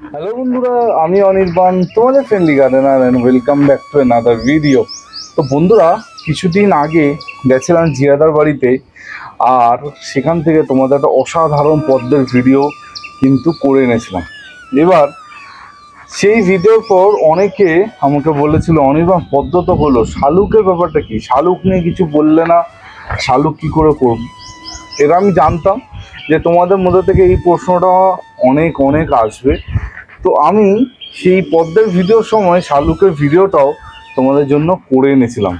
Hello বন্ধুরা, আমি অনির্বাণ, তোমাদের friendly gardener and welcome back to another video তো বন্ধুরা, কিছুদিন আগে গেছিলাম জিয়াদার বাড়িতে, আর সেখান থেকে তোমাদের একটা অসাধারণ পদ্মের ভিডিও কিন্তু করে এনেছিলাম। এবার, সেই ভিডিওর পর অনেকে আমাকে বলেছিল, অনির্বাণ, পদ্ম তো হলো। শালুকের ব্যাপারটা কি? শালুক নিয়ে কিছু বললে না? শালুক কি করে করব? এটা আমি জানতাম যে তোমাদের মধ্যে থেকে এই প্রশ্নটা অনেক অনেক আসবে। তো আমি সেই পদ্মের ভিডিওর সময় শালুকের ভিডিওটাও তোমাদের জন্য করে এনেছিলাম।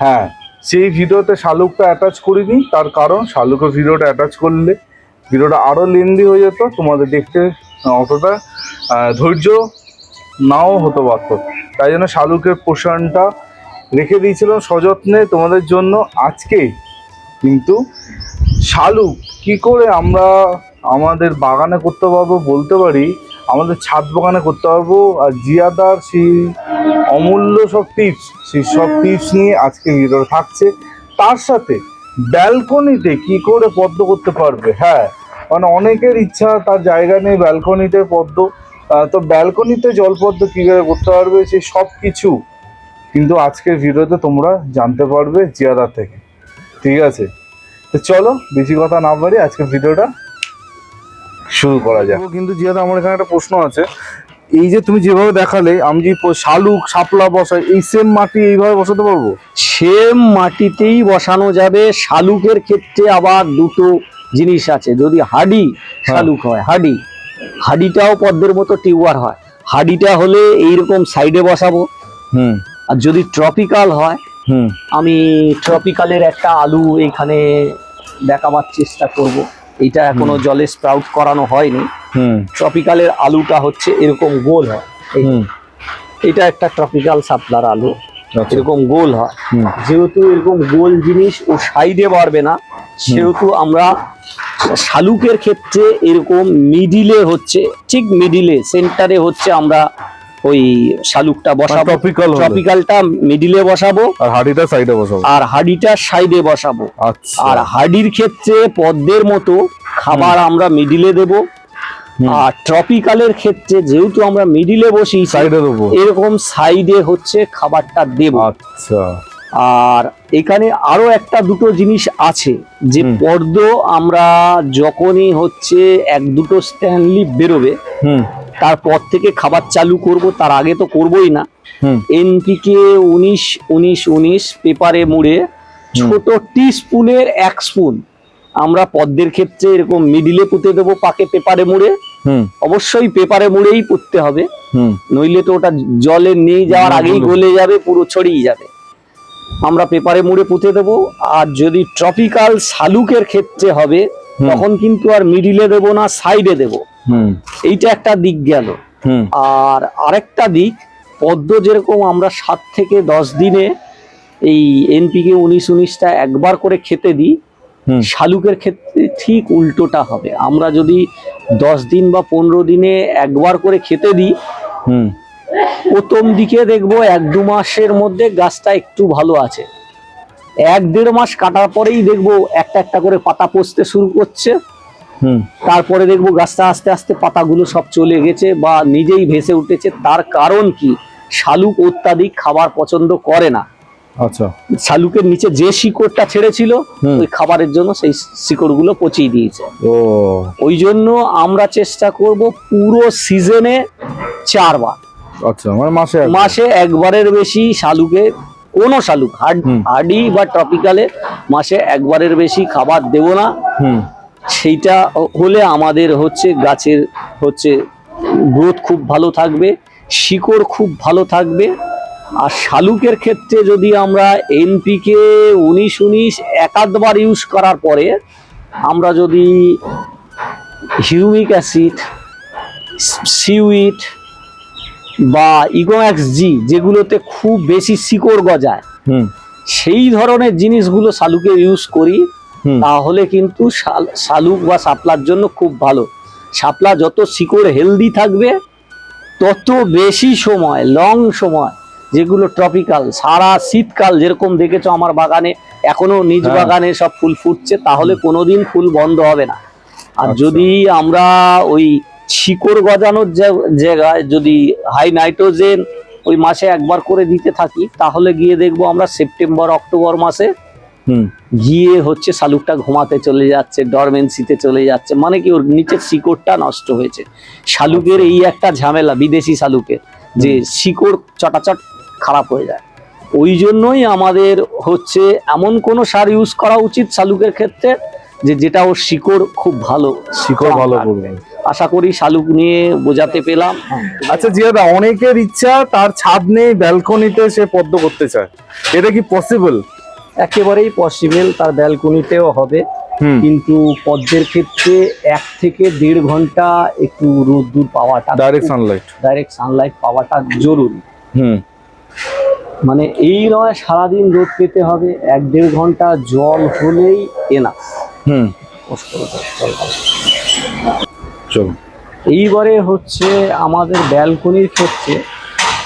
হ্যাঁ সেই ভিডিওতে শালুকটা অ্যাটাচ করিনি, তার কারণ শালুকের ভিডিওটা অ্যাটাচ করলে ভিডিওটা আরও লেন্দি হয়ে যেত, তোমাদের দেখতে অতটা ধৈর্য নাও হতে পারত তাই জন্য শালুকের পোষণটা রেখে দিয়েছিলাম সযত্নে তোমাদের জন্য আজকে। কিন্তু শালুক কি করে আমরা আমাদের বাগানে করতে পারব বলতে পারি আমাদের ছাদ বাগানে করতে পারব। আর জিয়াদার সেই অমূল্য সব টিপস সেই সব টিপস নিয়ে আজকে ভিডিও থাকছে। তার সাথে ব্যালকনিতে কি করে পদ্ম করতে পারবে? হ্যাঁ মানে অনেকের ইচ্ছা, তার জায়গা নেই ব্যালকনিতে পদ্ম। তো ব্যালকনিতে জলপদ্ম কী করে করতে পারবে? সেই সব কিছু কিন্তু আজকের ভিডিওতে তোমরা জানতে পারবে জিয়াদার থেকে। ঠিক আছে? তো চলো, বেশি কথা না বাড়ি আজকের ভিডিওটা শুরু করা যাক। কিন্তু যেহেতু আমার এখানে একটা প্রশ্ন আছে এই যে তুমি যেভাবে দেখালে আমি যে শালুক শাপলা বসাই এই সেম মাটি এইভাবে বসাতে পারব? সেম মাটিতেই বসানো যাবে শালুকের ক্ষেত্রে আবার দুটো জিনিস আছে। যদি হাডি শালুক হয় হাডি। হাডিটাও পদ্মের মতো টিউবার হয়। হাডিটা হলে এইরকম সাইডে বসাবো। হুম। আর যদি ট্রপিক্যাল হয় হুম। আমি ট্রপিক্যালের একটা আলু এখানে দেখাবার চেষ্টা করব। এটা এখনও জলে স্প্রাউট করানো হয়নি। হুম। ট্রপিক্যালের আলুটা হচ্ছে এরকম গোল হয়। এটা একটা ট্রপিক্যাল সাপলার আলু। আচ্ছা। এরকম গোল হয়। যেহেতু এরকম গোল জিনিস ও সাইডে বাড়বে না সেহেতু আমরা শালুকের ক্ষেত্রে এরকম মিডিলে হচ্ছে ঠিক মিডিলে সেন্টারে হচ্ছে আমরা ওই শালুকটা বসাবো টপিক্যাল হবে। ট্রপিক্যালটা মিডিলে বসাবো আর হাড়িটা সাইডে বসাবো। আর হাডিটা সাইডে বসাবো। আচ্ছা। আর হাডির ক্ষেত্রে পদ্মের মতো খাবার আমরা মিডিলে দেব। আর ট্রপিক্যালের ক্ষেত্রে যেহেতু আমরা মিডিলে বসি সাইডে দেবো। এরকম সাইডে হচ্ছে খাবারটা দেব। আচ্ছা। আর এখানে আরও একটা দুটো জিনিস আছে যে। পর্দ আমরা যখনই হচ্ছে এক দুটো স্ট্যান্ডলি বেরোবে হুম। তারপর থেকে খাবার চালু করব তার আগে তো করবই না। এনপিকে উনিশ উনিশ উনিশ পেপারে মুড়ে ছোট টি স্পুনের এক স্পুন। আমরা পদ্মের ক্ষেত্রে এরকম মিডিলে পুঁতে দেবো পাকে পেপারে মুড়ে। অবশ্যই পেপারে মুড়েই পুঁততে হবে। হুম। নইলে তো ওটা জলে নিয়ে যাওয়ার আগেই গলে- যাবে পুরো ছড়িয়ে যাবে। আমরা পেপারে মুড়ে পুঁতে দেবো আর যদি ট্রপিক্যাল শালুকের ক্ষেত্রে হবে তখন কিন্তু আর মিডিলে দেবো না সাইডে দেবো। এইটা একটা দিক গেল। আর আরেকটা দিক পদ্ম যেরকম আমরা সাত থেকে দশ দিনে এই এনপিকে উনিশ উনিশটা একবার করে খেতে দিই শালুকের ক্ষেত্রে ঠিক উল্টোটা হবে। আমরা যদি দশ দিন বা পনেরো দিনে একবার করে খেতে দিই হুম। প্রথম দিকে দেখব এক দু মাসের মধ্যে গাছটা একটু ভালো আছে। এক দেড় মাস কাটার পরেই দেখব একটা একটা করে পাতা পচতে শুরু করছে। তারপরে দেখব গাছটা আস্তে আস্তে পাতাগুলো সব চলে গেছে বা নিজেই ভেসে উঠেছে। তার কারণ কি? শালুক অত্যাধিক খাবার পছন্দ করে না। আচ্ছা। শালুকের নিচে যে শিকড়টা ছেড়েছিল ওই খাবারের জন্য সেই শিকড়গুলো পচিয়ে দিয়েছে। ওই জন্য আমরা চেষ্টা করব পুরো সিজনে চারবার। আচ্ছা মানে মাসে মাসে একবারের বেশি শালুকে কোনো শালুক হার্ড বা ট্রপিক্যালে মাসে একবারের বেশি খাবার দেব না। হুম। সেইটা হলে আমাদের হচ্ছে গাছের হচ্ছে গ্রোথ খুব ভালো থাকবে শিকড় খুব ভালো থাকবে। আর শালুকের ক্ষেত্রে যদি আমরা এনপিকে উনিশ উনিশ একাধবার ইউজ করার পরে আমরা যদি হিউমিক অ্যাসিড সিউইট বা ইগোম্যাক্স জি যেগুলোতে খুব বেশি শিকড় গজায় হুম। সেই ধরনের জিনিসগুলো শালুকে ইউজ করি। তাহলে কিন্তু শাল- শালুক বা শাপলার জন্য খুব ভালো শাপলা যত শিকড় হেলদি থাকবে তত বেশি সময় লং সময় যেগুলো ট্রপিক্যাল সারা শীতকাল যেরকম দেখেছ আমার বাগানে এখনও নিজ হ্যাঁ। বাগানে সব ফুল ফুটছে তাহলে কোনোদিন ফুল বন্ধ হবে না আর আচ্ছা। যদি আমরা ওই শিকড় গজানোর জায়গায় যদি হাই নাইট্রোজেন ওই মাসে একবার করে দিতে থাকি তাহলে গিয়ে দেখব আমরা সেপ্টেম্বর অক্টোবর মাসে গিয়ে হচ্ছে শালুকটা ঘুমাতে চলে যাচ্ছে ডরমেন্সিতে চলে যাচ্ছে মানে কি ওর নিচের শিকড়টা নষ্ট হয়েছে। শালুকের এই একটা ঝামেলা বিদেশি শালুকের যে শিকড় চটাচট খারাপ হয়ে যায়। ওই জন্যই আমাদের হচ্ছে এমন কোনো সার ইউজ করা উচিত শালুকের ক্ষেত্রে যে যেটা ওর শিকড় খুব ভালো শিকড় ভালো করবে। আশা করি শালুক নিয়ে বোঝাতে পেলাম। আচ্ছা জিয়াদা অনেকের ইচ্ছা তার ছাদ নেই ব্যালকনিতে সে পদ্ম করতে চায়। এটা কি পসিবল একেবারেই পসিবল তার ব্যালকনিতেও হবে। কিন্তু পদ্মের ক্ষেত্রে এক থেকে দেড় ঘণ্টা একটু রোদ্দুর পাওয়াটা ডাইরেক্ট সানলাইট ডাইরেক্ট সানলাইট পাওয়াটা জরুরি। হুম। মানে এই নয় সারাদিন রোদ পেতে হবে এক দেড় ঘণ্টা জল হলেই এনা হুম। চলো। এইবারে হচ্ছে আমাদের ব্যালকনির ক্ষেত্রে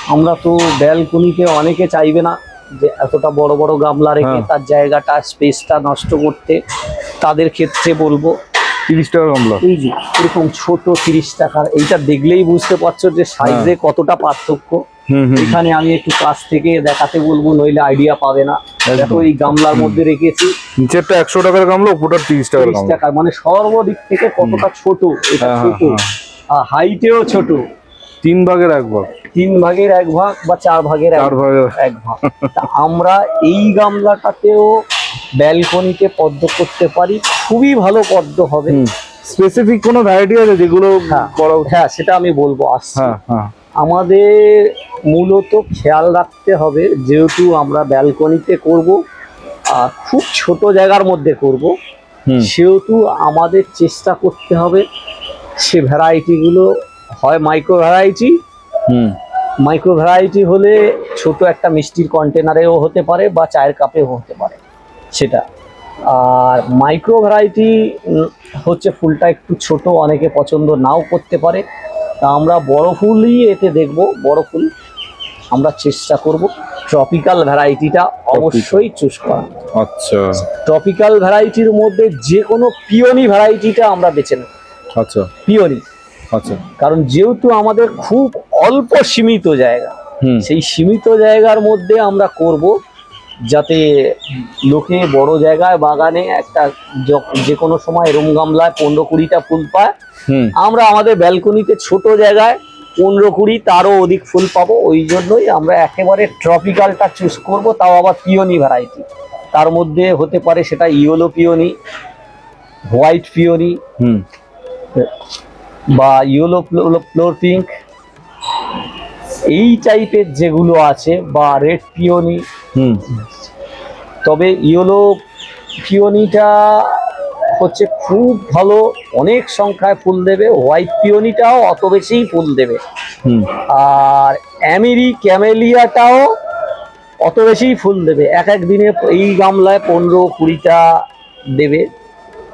আমরা তো ব্যালকনিতে অনেকে চাইবে না যে এতটা বড় বড় গামলা রেখে হ্যাঁ। তার জায়গাটা স্পেসটা নষ্ট করতে তাদের ক্ষেত্রে বলব তিরিশ টাকা গামলা। এই যে এরকম ছোট তিরিশ টাকার এইটা দেখলেই বুঝতে পারছ যে সাইজে কতটা পার্থক্য। এখানে আমি একটু কাছ থেকে দেখাতে বলব নইলে আইডিয়া পাবে না। দেখো এই গামলার মধ্যে রেখেছি। নিচেরটা একশো টাকার গামলা উপরটা তিরিশ টাকার টাকার মানে সর্বদিক থেকে কতটা ছোট এটা হ্যাঁ, হ্যাঁ, ছোট আর হাইটেও ছোট। তিন ভাগের এক ভাগ। তিন ভাগের এক ভাগ বা চার ভাগের এক ভাগ। আমরা এই গামলাটাতেও ব্যালকনিতে পদ্ম করতে পারি। খুবই ভালো পদ্ম হবে। স্পেসিফিক কোনো ভ্যারাইটি আছে যেগুলো হ্যাঁ। করা হ্যাঁ সেটা আমি বলব আসছি। হ্যাঁ হ্যাঁ। আমাদের মূলত খেয়াল রাখতে হবে যেহেতু আমরা ব্যালকনিতে করব আর খুব ছোট জায়গার মধ্যে করব সেহেতু আমাদের চেষ্টা করতে হবে সে ভ্যারাইটিগুলো হয় মাইক্রো ভ্যারাইটি হুম। মাইক্রো ভ্যারাইটি হলে ছোট একটা মিষ্টির কন্টেনারেও হতে পারে বা চায়ের কাপেও হতে পারে সেটা। আর মাইক্রো ভ্যারাইটি হচ্ছে ফুলটা একটু ছোট অনেকে পছন্দ নাও করতে পারে। তা আমরা বড় ফুলই এতে দেখব বড় ফুল আমরা চেষ্টা করব ট্রপিক্যাল ভ্যারাইটিটা অবশ্যই চুজ করা আচ্ছা। ট্রপিক্যাল ভ্যারাইটির মধ্যে যে কোনো পিওনি ভ্যারাইটিটা আমরা বেছে নেব। আচ্ছা। পিওনি আচ্ছা। কারণ যেহেতু আমাদের খুব অল্প সীমিত জায়গা সেই সীমিত জায়গার মধ্যে আমরা করব যাতে লোকে বড় জায়গায় বাগানে একটা য- কোনো সময় এরম গামলায় পনেরো কুড়িটা ফুল পায় আমরা আমাদের ব্যালকনিতে ছোট জায়গায় পনেরো কুড়ি তারও অধিক ফুল পাবো। ওই জন্যই আমরা একেবারে ট্রপিক্যালটা চুজ করব তাও আবার পিওনি ভ্যারাইটি। তার মধ্যে হতে পারে সেটা ইয়েলো পিওনি হোয়াইট পিওনি বা ইয়েলো ফ্লোর পিঙ্ক এই টাইপের যেগুলো আছে বা রেড পিওনি হুম। তবে ইয়েলো পিওনিটা হচ্ছে খুব ভালো অনেক সংখ্যায় ফুল দেবে হোয়াইট পিওনিটাও অত বেশিই ফুল দেবে। হুম। আর অ্যামেরি ক্যামেলিয়াটাও অত বেশিই ফুল দেবে। এক এক দিনে এই গামলায় পনেরো কুড়িটা দেবে।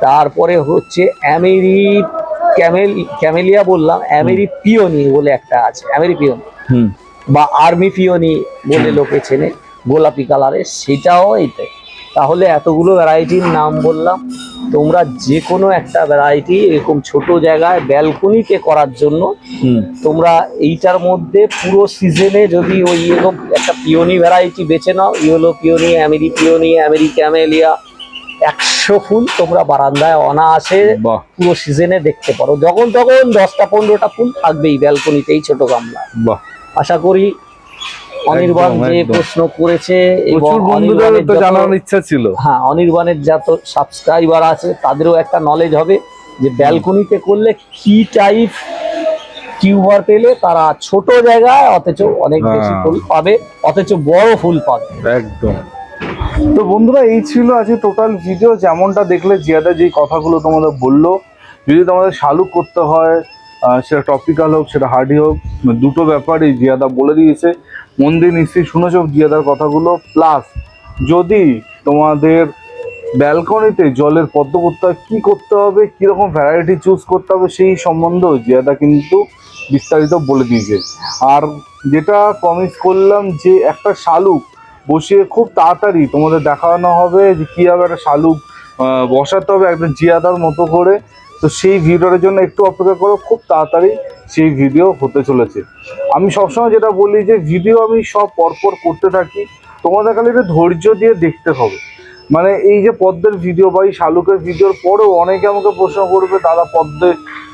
তারপরে হচ্ছে অ্যামেরি ক্যামেল ক্যামেলিয়া বললাম অ্যামেরি পিওনি বলে একটা আছে অ্যামেরি পিওনি। বা আর্মি পিওনি বলে লোকে চেনে গোলাপি কালারের সেটাও এইটাই। তাহলে এতগুলো ভ্যারাইটির নাম বললাম তোমরা যে কোনো একটা ভ্যারাইটি এরকম ছোট জায়গায় ব্যালকনিতে করার জন্য তোমরা এইটার মধ্যে পুরো সিজনে যদি ওই ইয়েলো একটা পিওনি ভ্যারাইটি বেছে নাও ইয়েলো পিওনি অ্যামেরি পিওনি অ্যামেরি ক্যামেলিয়া একশো ফুল তোমরা বারান্দায় অনায়াসে পুরো সিজনে দেখতে পারো। যখন তখন দশটা পনেরোটা ফুল থাকবেই ব্যালকনিতে এই ছোট গামলা। আশা করি অনির্বাণ যে প্রশ্ন করেছে প্রচুর বন্ধুদের অনির্বাণের তো যত- জানার ইচ্ছা ছিল। হ্যাঁ অনির্বাণের যত সাবস্ক্রাইবার আছে তাদেরও একটা নলেজ হবে যে ব্যালকনিতে করলে কি টাইপ টিউবার পেলে তারা ছোট জায়গায় অথচ অনেক বেশি হ্যাঁ। ফুল পাবে অথচ বড় ফুল পাবে। একদম। তো বন্ধুরা, এই ছিল আজকে টোটাল ভিডিও যেমনটা দেখলে জিয়াদা যেই কথাগুলো তোমাদের বলল, যদি তোমাদের শালুক করতে হয় সেটা টপিক্যাল হোক, সেটা হার্ডি হোক, দুটো ব্যাপারই জিয়াদা বলে দিয়েছে। মন দিয়ে নিশ্চয়ই শুনেছ জিয়াদার কথাগুলো? প্লাস যদি তোমাদের ব্যালকনিতে জলের পদ্ম করতে হয় কী করতে হবে, কীরকম ভ্যারাইটি চুজ করতে হবে, সেই সম্বন্ধেও জিয়াদা কিন্তু বিস্তারিত বলে দিয়েছে। আর যেটা প্রমিস করলাম যে একটা শালুক বসিয়ে খুব তাড়াতাড়ি তোমাদের দেখানো হবে যে কীভাবে একটা শালুক বসাতে হবে একদম জিয়াদার মতো করে। তো সেই ভিডিওটার জন্য একটু অপেক্ষা করো, খুব তাড়াতাড়ি সেই ভিডিও হতে চলেছে। আমি সবসময় যেটা বলি যে ভিডিও আমি সব পরপর করতে থাকি, তোমাদের খালি একটু ধৈর্য দিয়ে দেখতে হবে। মানে এই যে পদ্মের ভিডিও বা এই শালুকের ভিডিওর পরেও অনেকে আমাকে প্রশ্ন করবে, দাদা, পদ্মে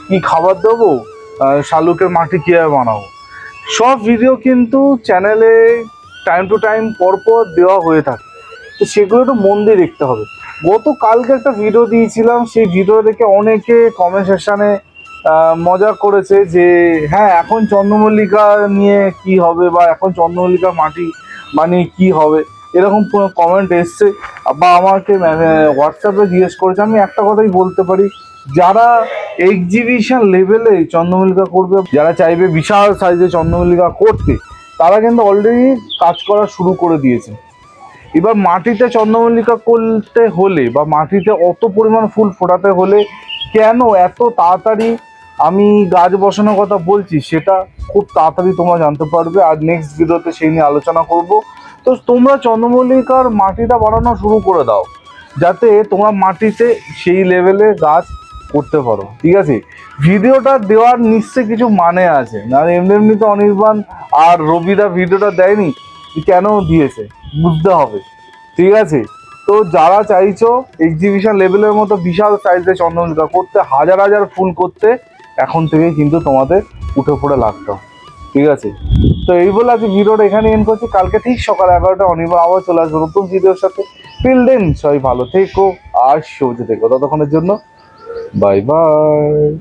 কি খাবার দেবো? শালুকের মাটি কীভাবে বানাবো? সব ভিডিও কিন্তু চ্যানেলে টাইম টু টাইম পরপর দেওয়া হয়ে থাকে। তো সেগুলো একটু মন দিয়ে দেখতে হবে। গতকালকে একটা ভিডিও দিয়েছিলাম, সেই ভিডিও দেখে অনেকে কমেন্ট সেকশানে মজা করেছে যে হ্যাঁ এখন চন্দ্রমল্লিকা নিয়ে কি হবে বা এখন চন্দ্রমল্লিকা মাটি বানিয়ে কি হবে? এরকম কমেন্ট এসছে। বা আমাকে হোয়াটসঅ্যাপে জিজ্ঞেস করেছে। আমি একটা কথাই বলতে পারি, যারা এক্সিবিশন লেভেলে চন্দ্রমল্লিকা করবে, যারা চাইবে বিশাল সাইজে চন্দ্রমল্লিকা করতে তারা কিন্তু অলরেডি কাজ করা শুরু করে দিয়েছে। এবার মাটিতে চন্দ্রমল্লিকা করতে হলে বা মাটিতে অত পরিমাণ ফুল ফোটাতে হলে কেন এত তাড়াতাড়ি আমি গাছ বসানোর কথা বলছি, সেটা খুব তাড়াতাড়ি তোমরা জানতে পারবে। আর নেক্সট ভিডিওতে সেই নিয়ে আলোচনা করব। তো তোমরা চন্দ্রমল্লিকার মাটিটা বানানো শুরু করে দাও। যাতে তোমরা মাটিতে সেই লেভেলে গাছ করতে পারো, ঠিক আছে? ভিডিওটা দেওয়ার নিশ্চয়ই কিছু মানে আছে। না এমনি এমনি তো অনির্বাণ আর রবিদা ভিডিওটা দেয়নি কেন দিয়েছে, বুঝতে হবে, ঠিক আছে? তো যারা চাইছো এক্সিবিশন লেভেলের মতো বিশাল সাইজে চন্দ্রমল্লিকা করতে, হাজার হাজার ফুল করতে, এখন থেকে কিন্তু তোমাদের উঠে পড়ে লাগতো ঠিক আছে? তো এই বলে আজকে ভিডিওটা এখানে এন্ড করছি। কালকে ঠিক সকাল এগারোটা অনির্বাণ আবার চলে আসব নতুন ভিডিওর সাথে। টিল দেন সবাই ভালো থেকো আর সবজি থেকো। ততক্ষণের জন্য Bye-bye!